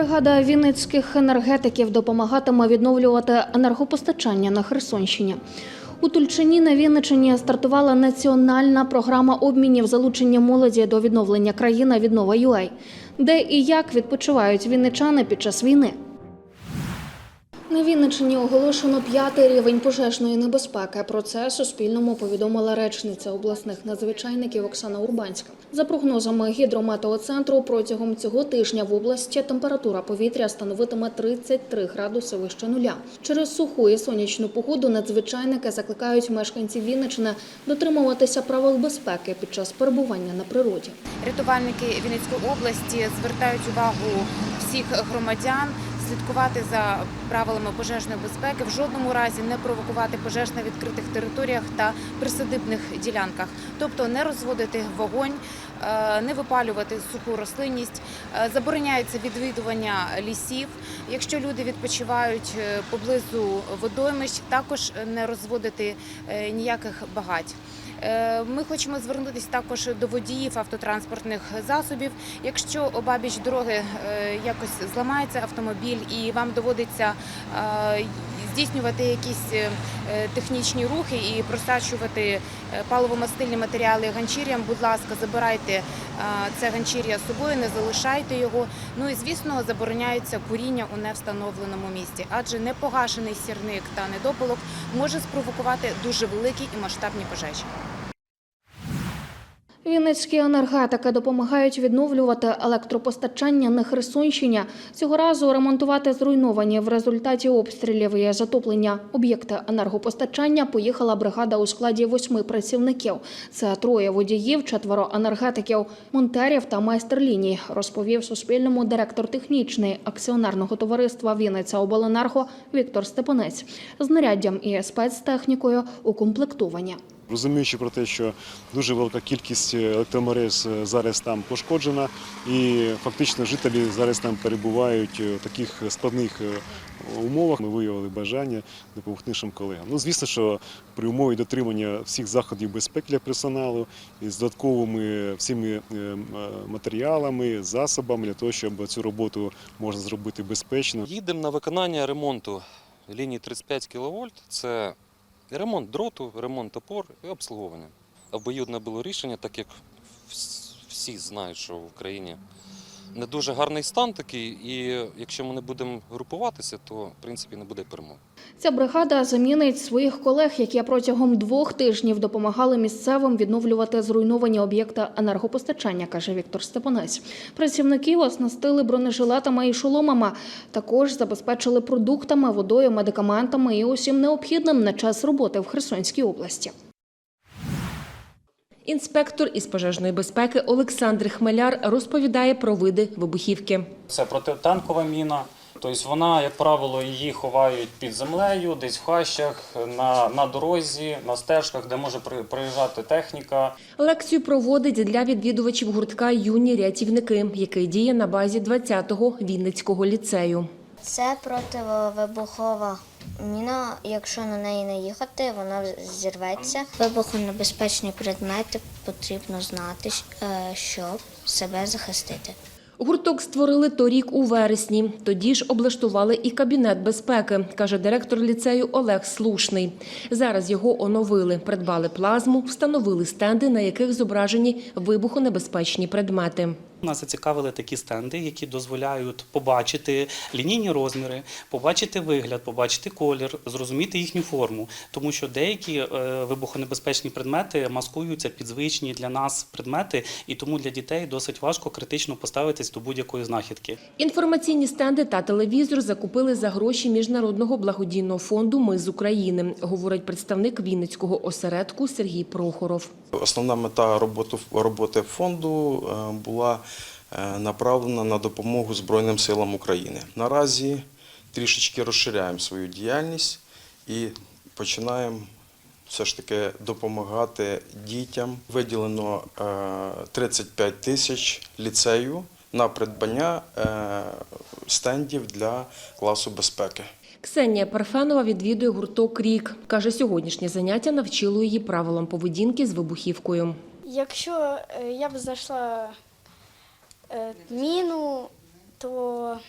Бригада вінницьких енергетиків допомагатиме відновлювати енергопостачання на Херсонщині. У Тульчині на Вінниччині стартувала національна програма обмінів залучення молоді до відновлення країни віднова ЮАЙ. Де і як відпочивають вінничани під час війни. На Вінниччині оголошено п'ятий рівень пожежної небезпеки. Про це Суспільному повідомила речниця обласних надзвичайників Оксана Урбанська. За прогнозами гідрометеоцентру, протягом цього тижня в області температура повітря становитиме 33 градуси вище нуля. Через суху і сонячну погоду надзвичайники закликають мешканців Вінниччини дотримуватися правил безпеки під час перебування на природі. Рятувальники Вінницької області звертають увагу всіх громадян слідкувати за правилами пожежної безпеки, в жодному разі не провокувати пожеж на відкритих територіях та присадибних ділянках, тобто не розводити вогонь, е, не випалювати суху рослинність, Е, забороняється відвідування лісів. Якщо люди відпочивають е, поблизу водоймищ, також не розводити ніяких багать. Е, Ми хочемо звернутися також до водіїв автотранспортних засобів. Якщо обабіч дороги е, якось зламається автомобіль і вам доводиться е, здійснювати якісь технічні рухи і просачувати паливомастильні матеріали ганчір'ям, будь ласка, забирайте це ганчір'я з собою, не залишайте його. Ну і звісно, забороняється куріння у невстановленому місці, адже непогашений сірник та недопалок може спровокувати дуже великі і масштабні пожежі. Вінницькі енергетики допомагають відновлювати електропостачання на Херсонщині. Цього разу ремонтувати зруйновані в результаті обстрілів і затоплення об'єкти енергопостачання поїхала бригада у складі восьми працівників. Це троє водіїв, четверо енергетиків, монтерів та майстер ліній, розповів Суспільному директор технічний акціонерного товариства Вінниця Обленерго Віктор Степанець. Знаряддям і спецтехнікою укомплектовані. Розуміючи про те, що дуже велика кількість електромереж зараз там пошкоджена, і фактично жителі зараз там перебувають в таких складних е, умовах. Ми виявили бажання допомогти нашим колегам. Ну, звісно, що при умові дотримання всіх заходів безпеки для персоналу і з додатковими всіми е, е, матеріалами, засобами для того, щоб цю роботу можна зробити безпечно. Їдемо на виконання ремонту лінії 35 кВт. Це ремонт дроту, ремонт опор і обслуговування. Обоюдне було рішення, так як всі знають, що в Україні не дуже гарний стан такий, і якщо ми не будемо групуватися, то в принципі не буде перемоги. Ця бригада замінить своїх колег, які протягом двох тижнів допомагали місцевим відновлювати зруйновані об'єкти енергопостачання, каже Віктор Степанець. Працівників оснастили бронежилетами і шоломами. Також забезпечили продуктами, водою, медикаментами і усім необхідним на час роботи в Херсонській області. Інспектор із пожежної безпеки Олександр Хмеляр розповідає про види вибухівки. Це протитанкова міна. Тобто вона, як правило, її ховають під землею, десь в хащах, на, на дорозі, на стежках, де може при- проїжджати техніка. Лекцію проводить для відвідувачів гуртка юні рятівники, який діє на базі 20-го Вінницького ліцею. Це противовибухова міна. Якщо на неї не їхати, вона зірветься. Вибухонебезпечні предмети потрібно знати, е, щоб себе захистити. Гурток створили торік у вересні. Тоді ж облаштували і кабінет безпеки, каже директор ліцею Олег Слушний. Зараз його оновили, придбали плазму, встановили стенди, на яких зображені вибухонебезпечні предмети. Нас зацікавили такі стенди, які дозволяють побачити лінійні розміри, побачити вигляд, побачити колір, зрозуміти їхню форму. Тому що деякі е, вибухонебезпечні предмети маскуються під звичні для нас предмети, і тому для дітей досить важко критично поставитись до будь-якої знахідки. Інформаційні стенди та телевізор закупили за гроші міжнародного благодійного фонду Ми з України, говорить представник Вінницького осередку Сергій Прохоров. Основна мета роботи, роботи фонду е, була направлена на допомогу Збройним силам України. Наразі трішечки розширяємо свою діяльність і починаємо все ж таки допомагати дітям. Виділено е, 35 тисяч ліцею на придбання е, стендів для класу безпеки. Ксенія Парфенова відвідує гурток «Рік». Каже, сьогоднішнє заняття навчило її правилам поведінки з вибухівкою. Якщо е, я б знайшла е, міну, то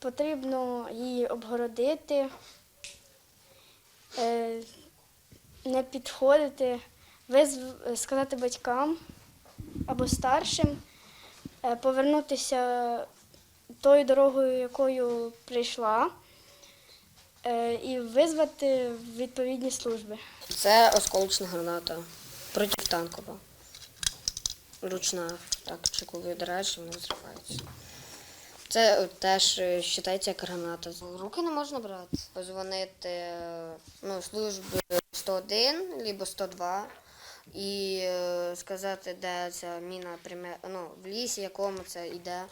Потрібно її обгородити, е, не підходити, сказати батькам або старшим, е, повернутися тою дорогою, якою прийшла, е, і визвати відповідні служби. Це осколочна граната протитанкова. Ручна, так, чековою ударяєш, і вона взривається. Це теж е, вважається як граната. Руки не можна брати. Позвонити е, ну, служби 101 або 102 і е, сказати, де ця міна пряме, ну, в лісі, якому це йде,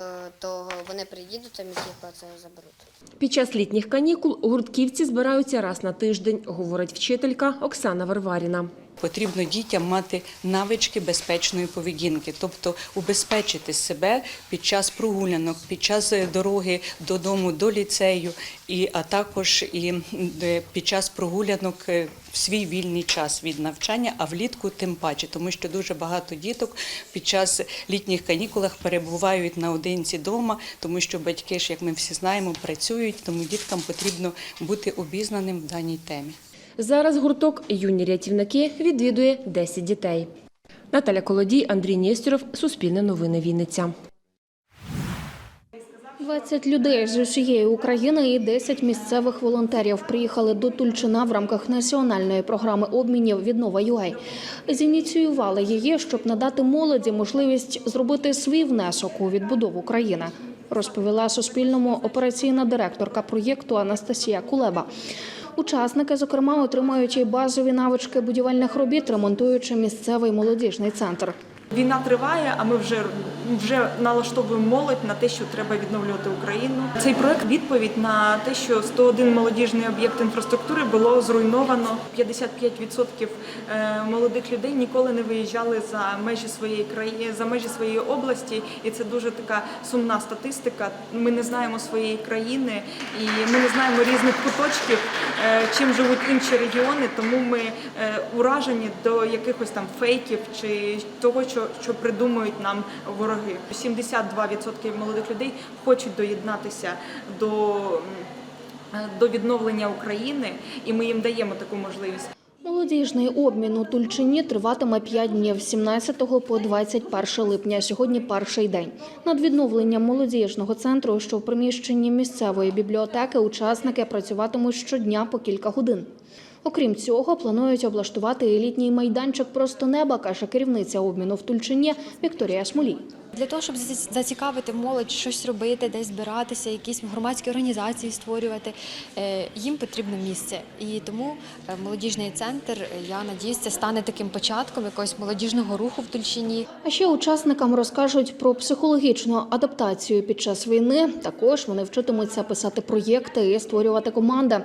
е, то вони приїдуть там і типу, це заберуть. Під час літніх канікул гуртківці збираються раз на тиждень, говорить вчителька Оксана Варваріна. Потрібно дітям мати навички безпечної поведінки, тобто убезпечити себе під час прогулянок, під час е, дороги додому, до ліцею, а також і під час прогулянок е, в свій вільний час від навчання, а влітку тим паче, тому що дуже багато діток під час літніх канікулах перебувають наодинці вдома, тому що батьки ж, як ми всі знаємо, працюють, тому діткам потрібно бути обізнаним в даній темі. Зараз гурток юні рятівники відвідує 10 дітей. Наталя Колодій, Андрій Нєстєров, Суспільне новини Вінниця. 20 людей з усієї України і 10 місцевих волонтерів приїхали до Тульчина в рамках національної програми обмінів Віднова ЮАЙ. Зініціювали її, щоб надати молоді можливість зробити свій внесок у відбудову країни. Розповіла Суспільному операційна директорка проєкту Анастасія Кулеба. Учасники, зокрема, отримають і базові навички будівельних робіт, ремонтуючи місцевий молодіжний центр. Війна триває, а ми вже вже налаштовуємо молодь на те, що треба відновлювати Україну. Цей проект відповідь на те, що 101 молодіжний об'єкт інфраструктури було зруйновано. 55% е, молодих людей ніколи не виїжджали за межі своєї країни, за межі своєї області, і це дуже така сумна статистика. Ми не знаємо своєї країни і ми не знаємо різних куточків, е, чим живуть інші регіони. Тому ми е, уражені до якихось там фейків чи того, що, що придумують нам вороги. 72% молодих людей хочуть доєднатися до, до відновлення України, і ми їм даємо таку можливість. Молодіжний обмін у Тульчині триватиме 5 днів з 17 по 21 липня. Сьогодні перший день. Над відновленням молодіжного центру, що в приміщенні місцевої бібліотеки, учасники працюватимуть щодня по кілька годин. Окрім цього, планують облаштувати і літній майданчик просто неба, каже керівниця обміну в Тульчині Вікторія Смолій. Для того, щоб зацікавити молодь щось робити, десь збиратися, якісь громадські організації створювати, е, їм потрібно місце. І тому е, молодіжний центр, е, я надіюсь, це стане таким початком якогось молодіжного руху в Тульчині. А ще учасникам розкажуть про психологічну адаптацію під час війни. Також вони вчитимуться писати проєкти і створювати команди.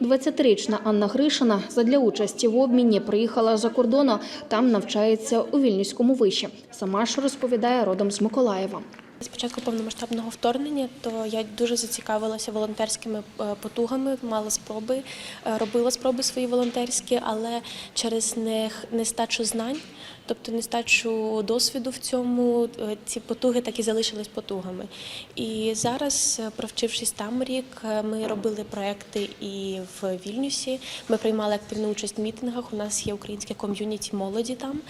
20-річна Анна Гришина задля участі в обміні приїхала за кордону. Там навчається у Вільнюському виші. Сама ж розповідає родом з Миколаєва. З початку повномасштабного вторгнення, то я дуже зацікавилася волонтерськими е, потугами, мала спроби, е, робила спроби свої волонтерські, але через нех- нестачу знань, тобто нестачу досвіду в цьому, е, ці потуги так і залишились потугами. І зараз, провчившись там рік, ми робили проекти і в Вільнюсі. Ми приймали активну участь в мітингах. У нас є українське ком'юніті молоді там.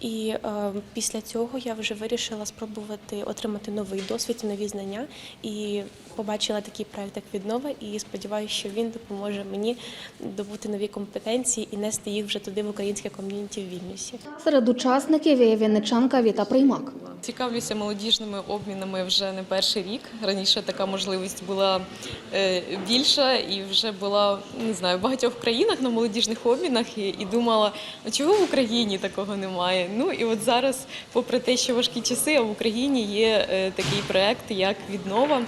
І е, після цього я вже вирішила спробувати отримати новий досвід, нові знання. І побачила такий проект, як віднова, і сподіваюся, що він допоможе мені добути нові компетенції і нести їх вже туди в українське ком'юніті в Вільнюсі. Серед учасників є вінничанка Віта Приймак. Цікавлюся молодіжними обмінами вже не перший рік. Раніше така можливість була е, більша і вже була не знаю в багатьох країнах на молодіжних обмінах і, і думала, а чого в Україні такого немає. Ну і от зараз, попри те, що важкі часи, а в Україні є е, такий проект, як віднова.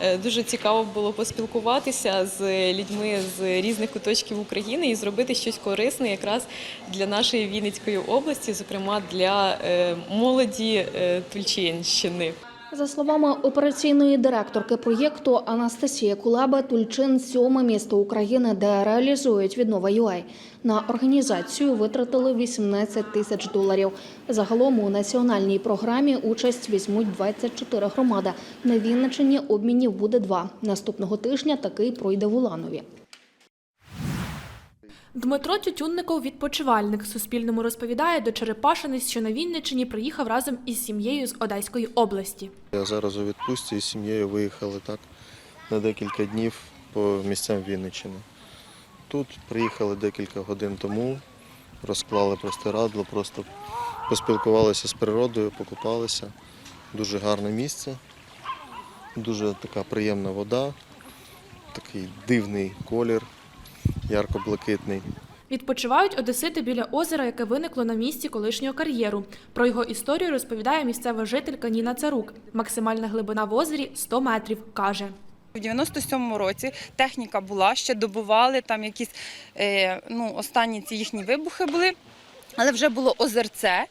Е, Дуже цікаво було поспілкуватися з людьми з різних куточків України і зробити щось корисне якраз для нашої Вінницької області, зокрема для е, молоді е, Тульчинщини. За словами операційної директорки проєкту Анастасії Кулаби, Тульчин сьоме місто України, де реалізують віднова ЮАЙ. На організацію витратили 18 тисяч доларів. Загалом у національній програмі участь візьмуть 24 громади. На Вінниччині обмінів буде два. Наступного тижня такий пройде в Уланові. Дмитро Тютюнников, відпочивальник, Суспільному розповідає, до Черепашини, що на Вінниччині приїхав разом із сім'єю з Одеської області. Я зараз у відпустці з сім'єю виїхали так на декілька днів по місцям Вінниччини. Тут приїхали декілька годин тому, розклали простирадло, просто поспілкувалися з природою, покупалися. Дуже гарне місце, дуже така приємна вода, такий дивний колір, ярко-блакитний. Відпочивають одесити біля озера, яке виникло на місці колишнього кар'єру. Про його історію розповідає місцева жителька Ніна Царук. Максимальна глибина в озері 100 метрів, каже. У 97-му році техніка була, ще добували там якісь е, ну, останні ці їхні вибухи були, але вже було озерце.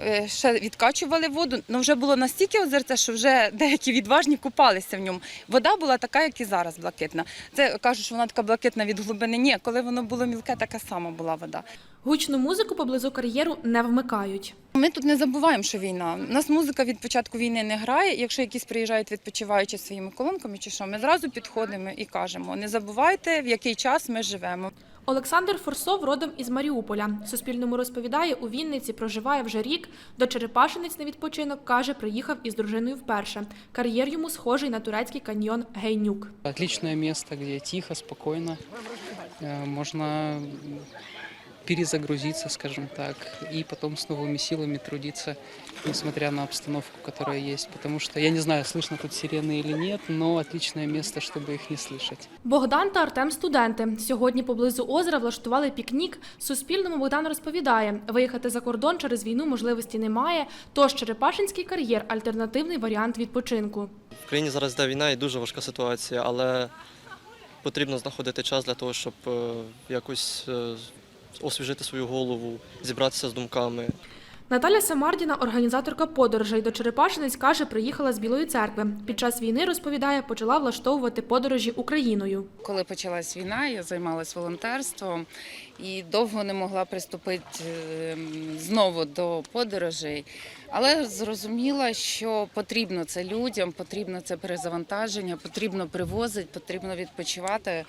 Е, Ще відкачували воду, але вже було настільки озерце, що вже деякі відважні купалися в ньому. Вода була така, як і зараз, блакитна. Це кажуть, що вона така блакитна від глибини. Ні, коли воно було мілке, така сама була вода. Гучну музику поблизу кар'єру не вмикають. Ми тут не забуваємо, що війна. У нас музика від початку війни не грає. Якщо якісь приїжджають відпочиваючи своїми колонками чи що, ми зразу підходимо і кажемо: не забувайте, в який час ми живемо. Олександр Форсов родом із Маріуполя. Суспільному розповідає, у Вінниці проживає вже рік. До Черепашинець на відпочинок каже, приїхав із дружиною вперше. Кар'єр йому схожий на турецький каньйон Гейнюк. Отличне місце, де тихо, спокійно. Э, Можно перезагрузиться, скажем так, и потом с новыми силами трудиться, несмотря на обстановку, которая есть. Потому что, я не знаю, слышно тут сирены или нет, но отличное место, чтобы их не слышать. Богдан та Артем студенти. Сьогодні поблизу озера влаштували пікнік. Суспільному Богдан розповідає, виїхати за кордон через війну можливості немає, тож Черепашинський кар'єр альтернативний варіант відпочинку. В країні зараз йде війна і дуже важка ситуація, але потрібно знаходити час для того, щоб е, якось е, освіжити свою голову, зібратися з думками. Наталя Самардіна, організаторка подорожей до Черепашинець, каже, приїхала з Білої церкви. Під час війни розповідає, почала влаштовувати подорожі Україною. Коли почалась війна, я займалась волонтерством і довго не могла приступити е, знову до подорожей. Але зрозуміла, що потрібно це людям, потрібно це перезавантаження, потрібно привозити, потрібно відпочивати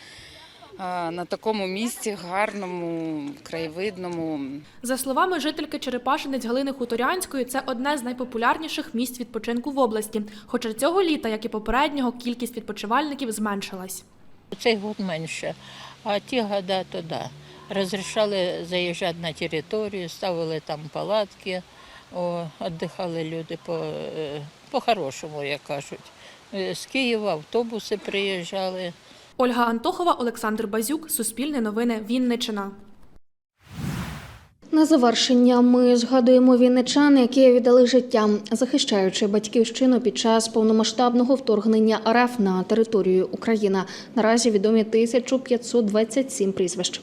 на такому місці гарному, краєвидному. За словами жительки Черепашинець Галини Хуторянської, це одне з найпопулярніших місць відпочинку в області. Хоча цього літа, як і попереднього, кількість відпочивальників зменшилась. Цей год менше, а ті года то да. Розрішали заїжджати на територію, ставили там палатки, о, віддихали люди по, е, по-хорошому, як кажуть. Е, З Києва автобуси приїжджали. Ольга Антохова, Олександр Базюк, Суспільне новини, Вінничина. На завершення ми згадуємо вінничан, які віддали життя, захищаючи батьківщину під час повномасштабного вторгнення РФ на територію України. Наразі відомі 1527 прізвищ.